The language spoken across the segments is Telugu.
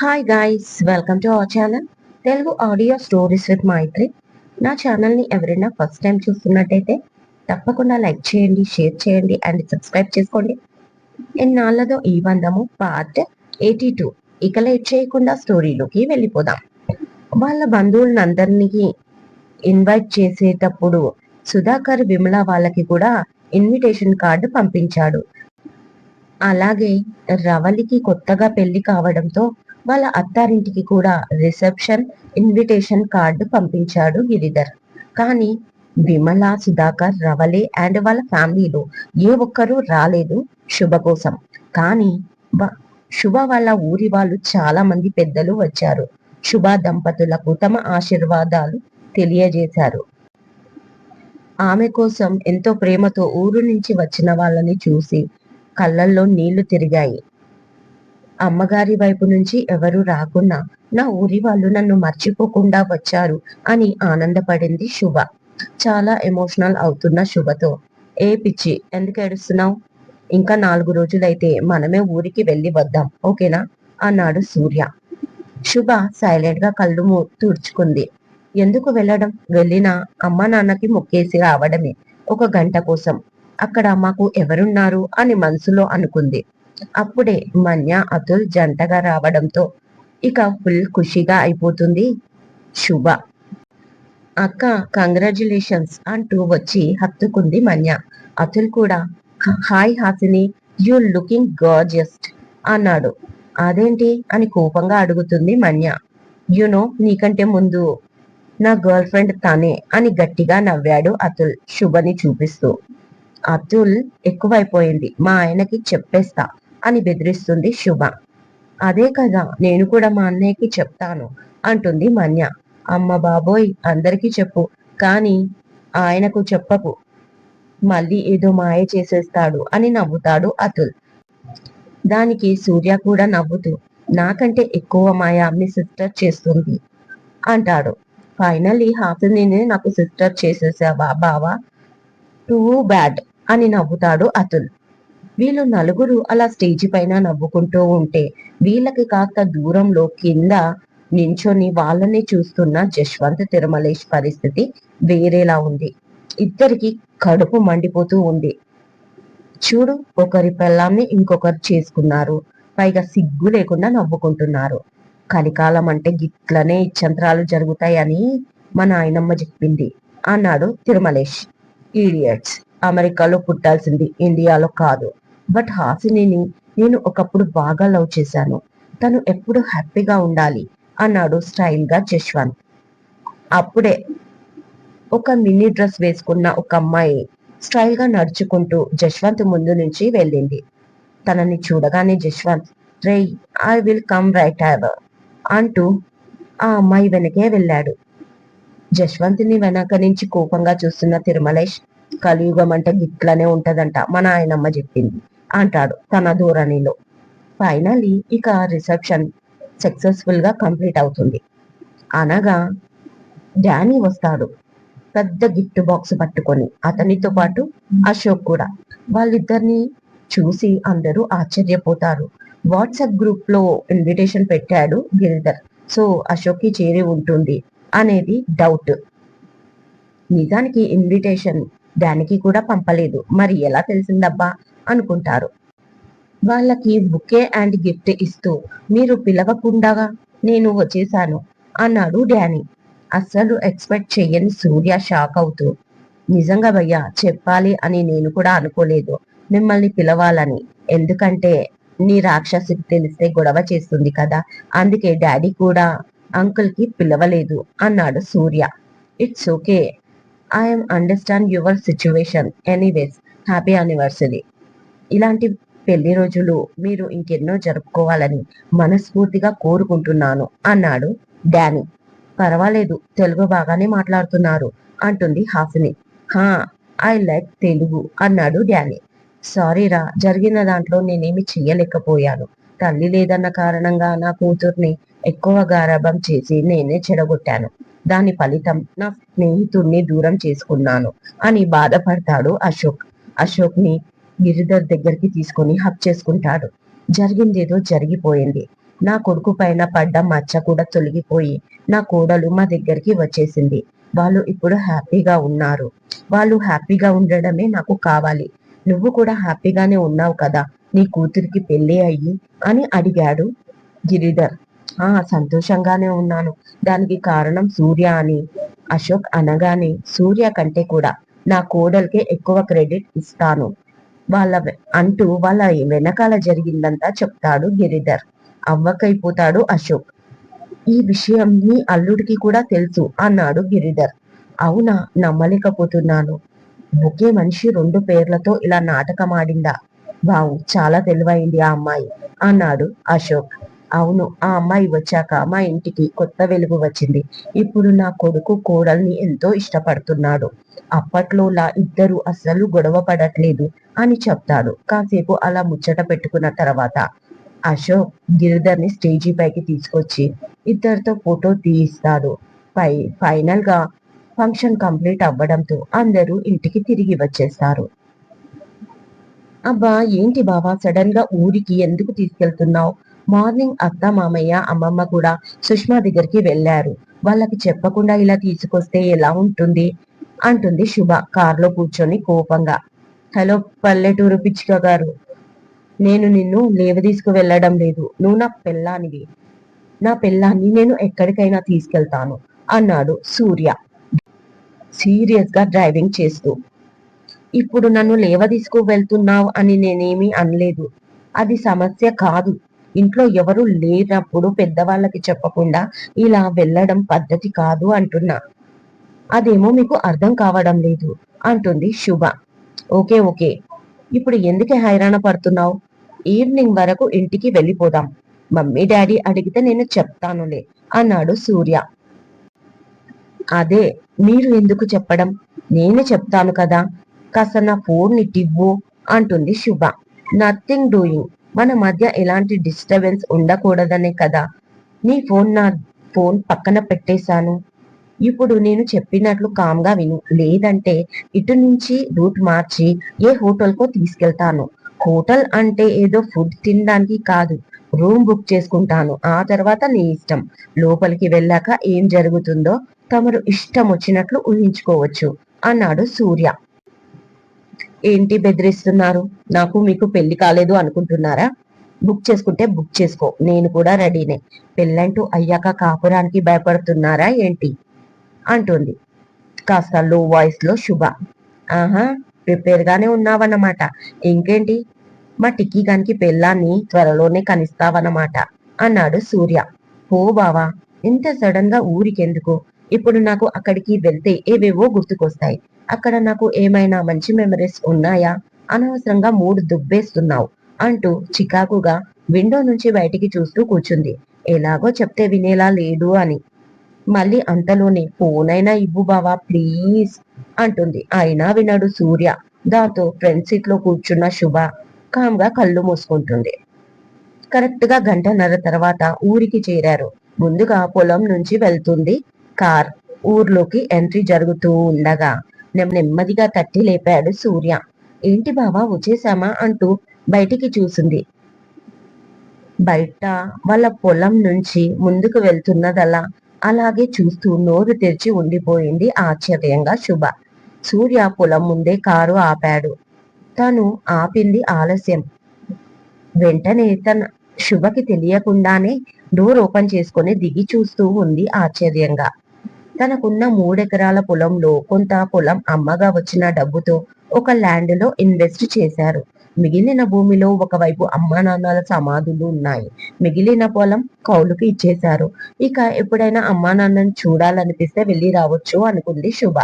Hi guys welcome to our channel Telugu audio stories with Maitri నా ఛానల్ని ఎవరైనా ఫస్ట్ టైం చూస్తున్నట్టయితే తప్పకుండా లైక్ చేయండి షేర్ చేయండి అండ్ సబ్స్క్రైబ్ చేసుకోండి. ఎన్నాళ్ళదో ఈ బంధము పార్ట్ ఎయిటీ టూ ఇక లేట్ చేయకుండా స్టోరీలోకి వెళ్ళిపోదాం. వాళ్ళ బంధువులందరినీ ఇన్వైట్ చేసేటప్పుడు సుధాకర్ విమల వాళ్ళకి కూడా ఇన్విటేషన్ కార్డు పంపించాడు. అలాగే రవలికి కొత్తగా పెళ్ళి కావడంతో వాళ్ళ అత్తారింటికి కూడా రిసెప్షన్ ఇన్విటేషన్ కార్డు పంపించాడు గిరిధర్. కానీ విమల సుధాకర్ రవలే అండ్ వాళ్ళ ఫ్యామిలీలో ఏ ఒక్కరూ రాలేదు శుభ కోసం. కానీ శుభ వాళ్ళ ఊరి వాళ్ళు చాలా మంది పెద్దలు వచ్చారు. శుభ దంపతులకు తమ ఆశీర్వాదాలు తెలియజేశారు. ఆమె కోసం ఎంతో ప్రేమతో ఊరు నుంచి వచ్చిన వాళ్ళని చూసి కళ్ళల్లో నీళ్ళు తిరిగాయి. అమ్మగారి వైపు నుంచి ఎవరు రాకున్నా నా ఊరి వాళ్ళు నన్ను మర్చిపోకుండా వచ్చారు అని ఆనందపడింది శుభ. చాలా ఎమోషనల్ అవుతున్న శుభతో. ఏ పిచ్చి ఎందుకు ఏడుస్తున్నావు? ఇంకా నాలుగు రోజులైతే మనమే ఊరికి వెళ్ళి వద్దాం ఓకేనా? అన్నాడు సూర్య. శుభ సైలెంట్గా కళ్ళు తుడుచుకుంది. ఎందుకు వెళ్ళడం? వెళ్ళినా అమ్మ నాన్నకి మొక్కేసి రావడమే ఒక గంట కోసం. అక్కడ మాకు ఎవరున్నారు? అని మనసులో అనుకుంది. అప్పుడే మన్య అతుల్ జంటగా రావడంతో ఇక ఫుల్ ఖుషిగా అయిపోతుంది శుభ. అక్క కంగ్రాచులేషన్స్ అంటూ వచ్చి హత్తుకుంది మన్య. అతుల్ కూడా hi Hasini you looking gorgeous అన్నాడు. అదేంటి? అని కోపంగా అడుగుతుంది మన్య. యునో నీకంటే ముందు నా గర్ల్ ఫ్రెండ్ తనే అని గట్టిగా నవ్వాడు అతుల్ శుభని చూపిస్తూ. అతుల్ ఎక్కువైపోయింది. మా ఆయనకి చెప్పేస్తా అని బెదిరిస్తుంది శుభ. అదే కదా నేను కూడా మా అన్నయ్యకి చెప్తాను అంటుంది మన్య. అమ్మ బాబోయ్ అందరికీ చెప్పు కానీ ఆయనకు చెప్పకు. మళ్ళీ ఏదో మాయ చేసేస్తాడు అని నవ్వుతాడు అతుల్. దానికి సూర్య కూడా నవ్వుతూ నాకంటే ఎక్కువ మాయ మీ సిస్టర్ చేస్తుంది అంటాడు. ఫైనల్లీ హాసిని నాకు సిస్టర్ చేసేసావా బావా? టూ బ్యాడ్ అని నవ్వుతాడు అతుల్. వీళ్ళు నలుగురు అలా స్టేజి పైన నవ్వుకుంటూ ఉంటే వీళ్ళకి కాస్త దూరంలో కింద నించొని వాళ్ళని చూస్తున్న జశ్వంత్ తిరుమలేష్ పరిస్థితి వేరేలా ఉంది. ఇద్దరికి కడుపు మండిపోతూ ఉంది. చూడు ఒకరి పెళ్ళాన్ని ఇంకొకరు చేసుకున్నారు. పైగా సిగ్గు లేకుండా నవ్వుకుంటున్నారు. కలికాలం అంటే గిట్లనే ఇచ్చంత్రాలు జరుగుతాయని మా నాయనమ్మ చెప్పింది అన్నాడు తిరుమలేష్ ఈడియట్స్ అమెరికాలో పుట్టాల్సింది ఇండియాలో కాదు. బట్ హాసినిని నేను ఒకప్పుడు బాగా లవ్ చేశాను. తను ఎప్పుడు హ్యాపీగా ఉండాలి అన్నాడు స్టైల్గా జశ్వంత్. అప్పుడే ఒక మినీ డ్రెస్ వేసుకున్న ఒక అమ్మాయి స్టైల్గా నడుచుకుంటూ జశ్వంత్ ముందు నుంచి వెళ్ళింది. తనని చూడగానే జశ్వంత్ రే I will come right away అంటూ ఆ అమ్మాయి వెనకే వెళ్ళాడు. జశ్వంత్ని వెనక నుంచి కోపంగా చూస్తున్న తిరుమలేష్ కలియుగం అంటే గిట్లనే ఉంటదంట మన ఆయనమ్మ చెప్పింది. అంటాడు తన ధోరణిలో. ఫైనలీ ఇక రిసెప్షన్ సక్సెస్ఫుల్గా కంప్లీట్ అవుతుంది. అనగా డానీ వస్తాడు. పెద్ద గిఫ్ట్ బాక్స్ పట్టుకొని అతనితో పాటు అశోక్ కూడా. వాళ్ళిద్దరిని చూసి అందరూ ఆశ్చర్యపోతారు. వాట్సాప్ గ్రూప్లో ఇన్విటేషన్ పెట్టాడు గిరిధర్. సో అశోక్కి చేరి ఉంటుంది అనేది డౌట్ నిజానికి ఇన్విటేషన్ దానికి కూడా పంపలేదు. మరి ఎలా తెలిసిందబ్బా? అనుకుంటారు. వాళ్ళకి బుకే అండ్ గిఫ్ట్ ఇస్తూ మీరు పిలవకుండా నేను వచ్చేసాను అన్నాడు డానీ అస్సలు ఎక్స్పెక్ట్ చెయ్యని సూర్య షాక్ అవుతూ నిజంగా భయ్యా చెప్పాలి అని నేను కూడా అనుకోలేదు. మిమ్మల్ని పిలవాలని. ఎందుకంటే నీ రాక్షసికి తెలిస్తే గొడవ చేస్తుంది కదా. అందుకే డాడీ కూడా అంకుల్కి పిలవలేదు అన్నాడు Surya. It's okay. I'm understand your situation. Anyways happy anniversary. ఇలాంటి పెళ్ళి రోజులు మీరు ఇంకెన్నో జరుపుకోవాలని మనస్ఫూర్తిగా కోరుకుంటున్నాను అన్నాడు డానీ. పర్వాలేదు తెలుగు బాగానే మాట్లాడుతున్నారు అంటుంది హాసిని హా ఐ లైక్ తెలుగు అన్నాడు డానీ. సారీరా జరిగిన దాంట్లో నేనేమి చెయ్యలేకపోయాను. తల్లి లేదన్న కారణంగా నా కూతుర్ని ఎక్కువ గారాబం చేసి నేనే చెడగొట్టాను. దాని ఫలితం నా స్నేహితుడిని దూరం చేసుకున్నాను అని బాధపడతాడు అశోక్. అశోక్ని గిరిధర్ దగ్గరికి తీసుకొని హక్ చేసుకుంటాడు. జరిగిందేదో జరిగిపోయింది. నా కొడుకు పైన పడ్డ మచ్చ కూడా తొలగిపోయి నా కోడలు మా దగ్గరికి వచ్చేసింది. వాళ్ళు ఇప్పుడు హ్యాపీగా ఉన్నారు. వాళ్ళు హ్యాపీగా ఉండడమే నాకు కావాలి. నువ్వు కూడా హ్యాపీగానే ఉన్నావు కదా నీ కూతురికి పెళ్ళి అయ్యి అని అడిగాడు గిరిధర్. ఆ సంతోషంగానే ఉన్నాను. దానికి కారణం సూర్య అని. అశోక్ అనగానే సూర్య కంటే కూడా నా కోడలికే ఎక్కువ క్రెడిట్ ఇస్తాను. వాళ్ళ అంటూ వాళ్ళ వెనకాల జరిగిందంతా చెప్తాడు గిరిధర్. అవ్వకైపోతాడు అశోక్. ఈ విషయం మీ అల్లుడికి కూడా తెలుసు అన్నాడు గిరిధర్. అవునా నమ్మలేకపోతున్నాను. ఒకే మనిషి రెండు పేర్లతో ఇలా నాటకం ఆడిందా వావు చాలా తెలివైంది ఆ అమ్మాయి అన్నాడు అశోక్. అవును ఆ అమ్మాయి వచ్చాక మా ఇంటికి కొత్త వెలుగు వచ్చింది. ఇప్పుడు నా కొడుకు కోడల్ని ఎంతో ఇష్టపడుతున్నాడు. అప్పట్లోలా ఇద్దరు అస్సలు గొడవ పడట్లేదు అని చెప్తాడు. కాసేపు అలా ముచ్చట పెట్టుకున్న తర్వాత అశోక్ గిరిధర్ని స్టేజీ పైకి తీసుకొచ్చి ఇద్దరితో ఫోటో తీయిస్తాడు. పై ఫైనల్గా ఫంక్షన్ కంప్లీట్ అవ్వడంతో అందరూ ఇంటికి తిరిగి వచ్చేస్తారు. అబ్బా ఏంటి బావా సడన్గా ఊరికి ఎందుకు తీసుకెళ్తున్నావు? మార్నింగ్ అత్త మామయ్య అమ్మమ్మ కూడా సుష్మా దగ్గరికి వెళ్ళారు. వాళ్ళకి చెప్పకుండా ఇలా తీసుకొస్తే ఎలా ఉంటుంది? అంటుంది శుభ కారులో కూర్చొని కోపంగా. హలో పల్లెటూరు పిచ్చిక గారు నేను నిన్ను లేవదీసుకు వెళ్ళడం లేదు. నువ్వు నా పెళ్ళానివి. నా పెళ్ళాన్ని నేను ఎక్కడికైనా తీసుకెళ్తాను అన్నాడు సూర్య. సీరియస్గా డ్రైవింగ్ చేస్తూ. ఇప్పుడు నన్ను లేవదీసుకు వెళ్తున్నావు అని నేనేమీ అనలేదు. అది సమస్య కాదు. ఇంట్లో ఎవరు లేనప్పుడు పెద్దవాళ్ళకి చెప్పకుండా ఇలా వెళ్ళడం పద్ధతి కాదు అంటున్నా. అదేమో మీకు అర్థం కావడం లేదు అంటుంది శుభ. Okay okay. ఇప్పుడు ఎందుకు హైరాణ పడుతున్నావు? ఈవినింగ్ వరకు ఇంటికి వెళ్ళిపోదాం. మమ్మీ డాడీ అడిగితే నేను చెప్తానులే అన్నాడు సూర్య. అదే మీరు ఎందుకు చెప్పడం? నేను చెప్తాను కదా. కాస్త నా ఫోన్ ఇవ్వు అంటుంది శుభ. నథింగ్ డూయింగ్ మన మధ్య ఎలాంటి డిస్టర్బెన్స్ ఉండకూడదనే కదా. నీ ఫోన్ నా ఫోన్ పక్కన పెట్టేశాను. ఇప్పుడు నేను చెప్పినట్లు కామ్గా విను. లేదంటే ఇటు నుంచి రూట్ మార్చి ఏ హోటల్కో తీసుకెళ్తాను. హోటల్ అంటే ఏదో ఫుడ్ తినడానికి కాదు. రూమ్ బుక్ చేసుకుంటాను. ఆ తర్వాత నీ ఇష్టం. లోపలికి వెళ్ళాక ఏం జరుగుతుందో తమరు ఇష్టం వచ్చినట్లు ఊహించుకోవచ్చు. అన్నాడు సూర్య. ఏంటి బెదిరిస్తున్నారు? నాకు మీకు పెళ్ళి కాలేదు అనుకుంటున్నారా? బుక్ చేసుకుంటే బుక్ చేసుకో. నేను కూడా రెడీనే. పెళ్ళంటూ అయ్యాక కాపురానికి భయపడుతున్నారా ఏంటి? అంటుంది. కాస్త లో వాయిస్లో శుభ. ఆహా ప్రిపేర్ గానే ఉన్నావన్నమాట. ఇంకేంటి? మా టిక్కీ గానికి పెళ్ళాన్ని త్వరలోనే కనిస్తావన్నమాట అన్నాడు సూర్య. ఓ బావా ఇంత సడన్గా ఊరికెందుకు? ఇప్పుడు నాకు అక్కడికి వెళ్తే ఏవేవో గుర్తుకొస్తాయి. అక్కడ నాకు ఏమైనా మంచి మెమరీస్ ఉన్నాయా? అనవసరంగా మూడు దుబ్బేస్తున్నావు అంటూ చికాకుగా విండో నుంచి బయటికి చూస్తూ కూర్చుంది. ఎలాగో చెప్తే వినేలా లేడు అని. మళ్ళీ అంతలోనే ఫోనైనా ఇవ్వు బావా ప్లీజ్ అంటుంది. అయినా వినడు సూర్య. దాంతో ఫ్రంట్ సీట్లో కూర్చున్న శుభ కామ్గా కళ్ళు మూసుకుంటుంది. కరెక్ట్గా గంటన్నర తర్వాత ఊరికి చేరారు. ముందుగా పొలం నుంచి వెళ్తుంది. కార్ ఊర్లోకి ఎంట్రీ జరుగుతూ ఉండగా నెమ్మదిగా తట్టి లేపాడు సూర్య. ఏంటి బావా వచ్చేసామా? అంటూ బయటికి చూసింది. బయట వాళ్ళ పొలం నుంచి ముందుకు వెళ్తున్నదలా అలాగే చూస్తూ నోరు తెరిచి ఉండిపోయింది ఆశ్చర్యంగా శుభ. సూర్య పొలం ముందే కారు ఆపాడు. తను ఆపింది ఆలస్యం. వెంటనే తన శుభకి తెలియకుండానే డోర్ ఓపెన్ చేసుకొని దిగి చూస్తూ ఉంది ఆశ్చర్యంగా. తనకున్న మూడెకరాల పొలంలో కొంత పొలం అమ్మగా వచ్చిన డబ్బుతో ఒక ల్యాండ్లో ఇన్వెస్ట్ చేశారు. మిగిలిన భూమిలో ఒకవైపు అమ్మా నాన్నల సమాధులు ఉన్నాయి. మిగిలిన పొలం కౌలుకి ఇచ్చేశారు. ఇక ఎప్పుడైనా అమ్మా నాన్నని చూడాలనిపిస్తే వెళ్ళి రావచ్చు అనుకుంది శుభ.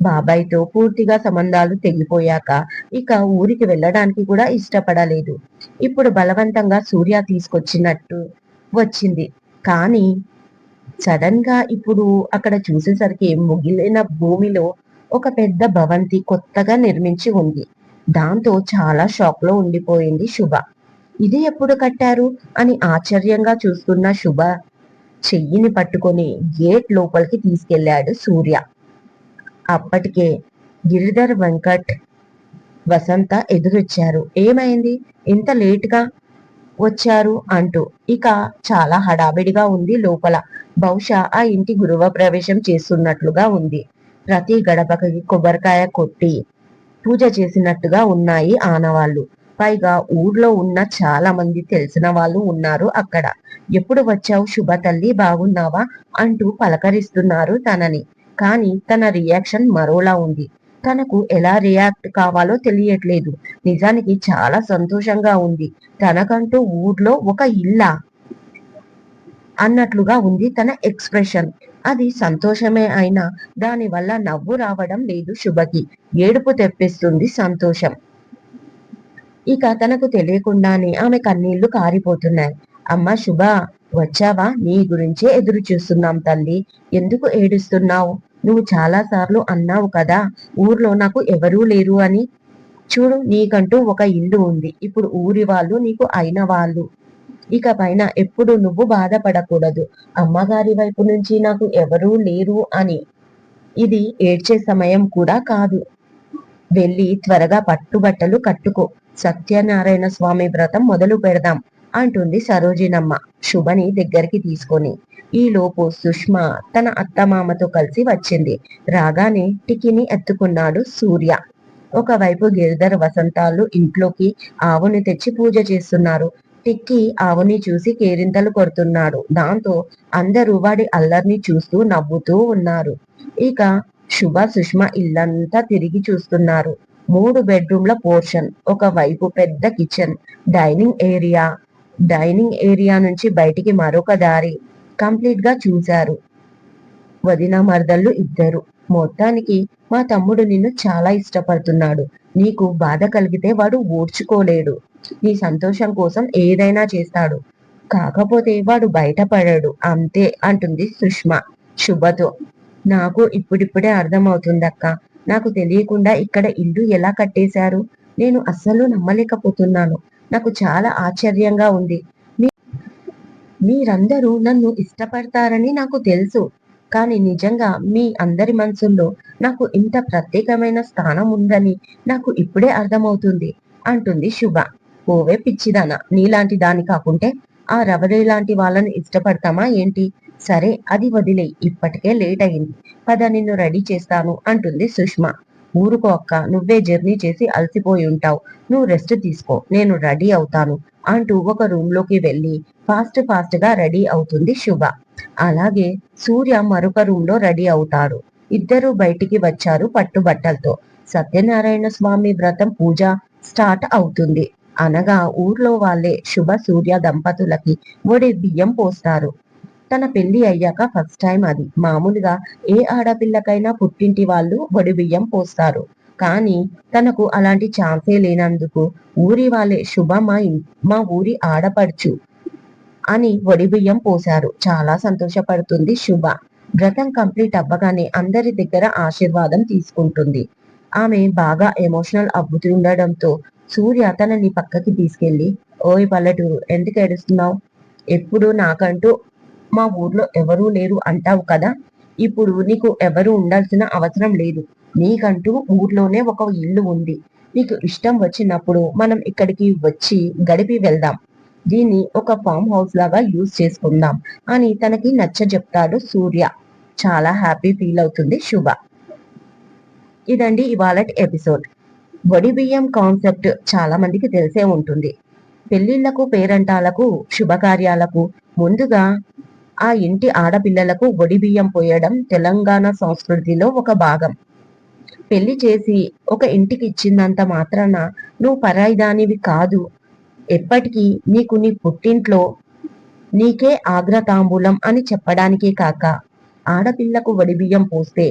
బాబాయ్తో పూర్తిగా సంబంధాలు తెగిపోయాక ఇక ఊరికి వెళ్ళడానికి కూడా ఇష్టపడలేదు. ఇప్పుడు బలవంతంగా సూర్య తీసుకొచ్చినట్టు వచ్చింది. కానీ సడన్గా ఇప్పుడు అక్కడ చూసేసరికి ముగిలిన భూమిలో ఒక పెద్ద భవంతి కొత్తగా నిర్మించి ఉంది. దాంతో చాలా షాక్లో ఉండిపోయింది శుభ. ఇది ఎప్పుడు కట్టారు? అని ఆశ్చర్యంగా చూస్తున్న శుభ చెయ్యిని పట్టుకొని గేట్ లోపలికి తీసుకెళ్ళాడు సూర్య. అప్పటికే గిరిధర్ వెంకట్ వసంత ఎదురొచ్చారు. ఏమైంది? ఇంత లేటుగా వచ్చారు అంటూ. ఇక చాలా హడావిడిగా ఉంది లోపల. బహుశా ఆ ఇంటి గృహ ప్రవేశం చేస్తున్నట్లుగా ఉంది. ప్రతి గడపకి కొబ్బరికాయ కొట్టి పూజ చేసినట్టుగా ఉన్నాయి ఆనవాళ్ళు. పైగా ఊర్లో ఉన్న చాలా మంది తెలిసిన వాళ్ళు ఉన్నారు అక్కడ. ఎప్పుడు వచ్చావు శుభ తల్లి? బాగున్నావా? అంటూ పలకరిస్తున్నారు తనని. కానీ తన రియాక్షన్ మరోలా ఉంది. తనకు ఎలా రియాక్ట్ కావాలో తెలియట్లేదు. నిజానికి చాలా సంతోషంగా ఉంది. తనకంటూ ఊర్లో ఒక ఇల్లా. అన్నట్లుగా ఉంది తన ఎక్స్ప్రెషన్. అది సంతోషమే అయినా దానివల్ల నవ్వు రావడం లేదు శుభకి. ఏడుపు తెప్పిస్తుంది సంతోషం. ఇక తనకు తెలియకుండానే ఆమె కన్నీళ్ళు కారిపోతున్నాయి. అమ్మ శుభ వచ్చావా? నీ గురించే ఎదురు చూస్తున్నాం తల్లి. ఎందుకు ఏడుస్తున్నావు? నువ్వు చాలా సార్లు అన్నావు కదా ఊర్లో నాకు ఎవరూ లేరు అని. చూడు నీకంటూ ఒక ఇల్లు ఉంది. ఇప్పుడు ఊరి వాళ్ళు నీకు అయిన వాళ్ళు. ఇక పైన ఎప్పుడు నువ్వు బాధపడకూడదు. అమ్మగారి వైపు నుంచి నాకు ఎవరూ లేరు అని. ఇది ఏడ్చే సమయం కూడా కాదు. వెళ్ళి త్వరగా పట్టుబట్టలు కట్టుకో. సత్యనారాయణ స్వామి వ్రతం మొదలు పెడదాం అంటుంది సరోజినమ్మ శుభని దగ్గరికి తీసుకొని. ఈలోపు సుష్మ తన అత్తమామతో కలిసి వచ్చింది. రాగానే టికిని ఎత్తుకున్నాడు సూర్య. ఒకవైపు గిరిధర్ వసంతాలు ఇంట్లోకి ఆవుని తెచ్చి పూజ చేస్తున్నారు. టిక్కి ఆవుని చూసి కేరింతలు కొడుతున్నాడు. దాంతో అందరూ వాడి అల్లర్ని చూస్తూ నవ్వుతూ ఉన్నారు. ఇక శుభ సుష్మ ఇల్లంతా తిరిగి చూస్తున్నారు. మూడు బెడ్రూమ్ల పోర్షన్ ఒక వైపు పెద్ద kitchen dining area. Dining area నుంచి బయటికి మరొక దారి కంప్లీట్గా చూశారు. వదిన మరదళ్ళు ఇద్దరు. మొత్తానికి మా తమ్ముడు నిన్ను చాలా ఇష్టపడుతున్నాడు. నీకు బాధ కలిగితే వాడు ఓడ్చుకోలేడు నీ సంతోషం కోసం ఏదైనా చేస్తాడు. కాకపోతే వాడు బయటపడాడు. అంతే అంటుంది సుష్మ. శుభతో. నాకు ఇప్పుడిప్పుడే అర్థమవుతుందక్క. నాకు తెలియకుండా ఇక్కడ ఇల్లు ఎలా కట్టేశారు? నేను అస్సలు నమ్మలేకపోతున్నాను. నాకు చాలా ఆశ్చర్యంగా ఉంది. మీరందరూ నన్ను ఇష్టపడతారని నాకు తెలుసు. కానీ నిజంగా మీ అందరి మనసుల్లో నాకు ఇంత ప్రత్యేకమైన స్థానం ఉందని నాకు ఇప్పుడే అర్థమవుతుంది. అంటుంది శుభ. ఓవే పిచ్చిదానా. నీలాంటి దాని కాకుంటే ఆ రవలి లాంటి వాళ్ళని ఇష్టపడతామా ఏంటి? సరే అది వదిలే ఇప్పటికే లేట్ అయింది. పద నిన్ను రెడీ చేస్తాను అంటుంది సుష్మా. ఊరుకో అక్క నువ్వే జర్నీ చేసి అలసిపోయి ఉంటావు. నువ్వు రెస్ట్ తీసుకో. నేను రెడీ అవుతాను అంటూ ఒక రూమ్లోకి వెళ్ళి ఫాస్ట్ ఫాస్ట్గా రెడీ అవుతుంది శుభ. అలాగే సూర్య మరొక రూమ్లో రెడీ అవుతారు. ఇద్దరు బయటికి వచ్చారు పట్టుబట్టలతో. సత్యనారాయణ స్వామి వ్రతం పూజ స్టార్ట్ అవుతుంది. అనగా ఊర్లో వాళ్ళే శుభ సూర్య దంపతులకి ఒడి బియ్యం పోస్తారు. తన పెళ్ళి అయ్యాక ఫస్ట్ టైం అది. మామూలుగా ఏ ఆడపిల్లకైనా పుట్టింటి వాళ్ళు ఒడి బియ్యం పోస్తారు. కానీ తనకు అలాంటి ఛాన్సే లేనందుకు ఊరి వాళ్ళే శుభ మా మా ఊరి ఆడపడుచు అని ఒడి బియ్యం పోశారు. చాలా సంతోషపడుతుంది శుభ. వ్రతం కంప్లీట్ అవ్వగానే అందరి దగ్గర ఆశీర్వాదం తీసుకుంటుంది. ఆమె బాగా ఎమోషనల్ అవుతుండడంతో సూర్య తనని పక్కకి తీసుకెళ్ళి ఓయ్ పల్లెటూరు ఎందుకు ఏడుస్తున్నావు? ఎప్పుడు నాకంటూ మా ఊర్లో ఎవరూ లేరు అంటావు కదా? ఇప్పుడు నీకు ఎవరు ఉండాల్సిన అవసరం లేదు. నీకంటూ ఊర్లోనే ఒక ఇల్లు ఉంది. నీకు ఇష్టం వచ్చినప్పుడు మనం ఇక్కడికి వచ్చి గడిపి వెళ్దాం. దీన్ని ఒక ఫామ్ హౌస్ లాగా యూజ్ చేసుకుందాం అని తనకి నచ్చ చెప్తాడు సూర్య. చాలా హ్యాపీ ఫీల్ అవుతుంది శుభ. ఇదండి ఇవాళ ఎపిసోడ్. వడి బియ్యం కాన్సెప్ట్ చాలా మందికి తెలిసే ఉంటుంది. పెళ్ళిళ్ళకు పేరంటాలకు శుభకార్యాలకు ముందుగా ఆ ఇంటి ఆడపిల్లలకు వడి బియ్యం పోయడం తెలంగాణ సంస్కృతిలో ఒక భాగం. పెళ్ళి చేసి ఒక ఇంటికి ఇచ్చిందంత మాత్రాన నువ్వు పరాయిదానివి కాదు. ఎప్పటికీ నీకు నీ పుట్టింట్లో నీకే ఆగ్రతాంబూలం అని చెప్పడానికే కాక ఆడపిల్లకు వడిబియ్యం పోస్తే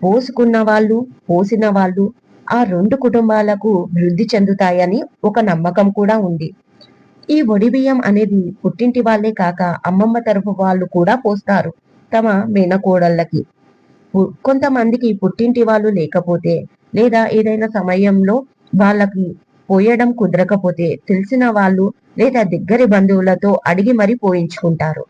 పోసుకున్న వాళ్ళు పోసిన వాళ్ళు ఆ రెండు కుటుంబాలకు వృద్ధి చెందుతాయని ఒక నమ్మకం కూడా ఉంది. ఈ వడి బియ్యం అనేది పుట్టింటి వాళ్ళే కాక అమ్మమ్మ తరపు వాళ్ళు కూడా పోస్తారు తమ మేనకోడళ్ళకి. కొంతమందికి పుట్టింటి వాళ్ళు లేకపోతే లేదా ఏదైనా సమయంలో వాళ్ళకి పోయడం కుదరకపోతే తెలిసిన వాళ్ళు లేదా దగ్గరి బంధువులతో అడిగి మరీ పోయించుకుంటారు.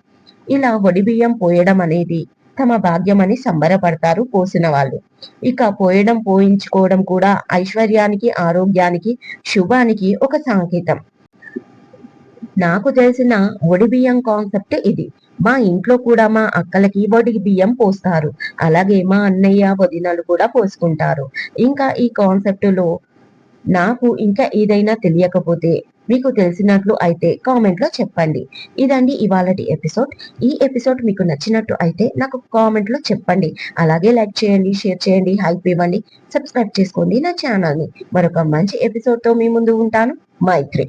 ఇలా వడి బియ్యం పోయడం అనేది తమ భాగ్యమని సంబరపడతారు పోసిన వాళ్ళు. ఇక పోయడం పోయించుకోవడం కూడా ఐశ్వర్యానికి ఆరోగ్యానికి శుభానికి ఒక సంకేతం. నాకు తెలిసిన ఒడి బియ్యం కాన్సెప్ట్ ఇది. మా ఇంట్లో కూడా మా అక్కలకి వడి బియ్యం పోస్తారు. అలాగే మా అన్నయ్య వదినలు కూడా పోసుకుంటారు. ఇంకా ఈ కాన్సెప్ట్లో నాకు ఇంకా ఏదైనా తెలియకపోతే మీకు తెలిసినట్లు అయితే కామెంట్లో చెప్పండి. ఇదండి ఇవాళటి ఎపిసోడ్. ఈ ఎపిసోడ్ మీకు నచ్చినట్టు అయితే నాకు కామెంట్లో చెప్పండి. అలాగే లైక్ చేయండి షేర్ చేయండి హైప్ ఇవ్వండి. సబ్స్క్రైబ్ చేసుకోండి నా ఛానల్ని మరొక మంచి ఎపిసోడ్తో మీ ముందు ఉంటాను. మైత్రి.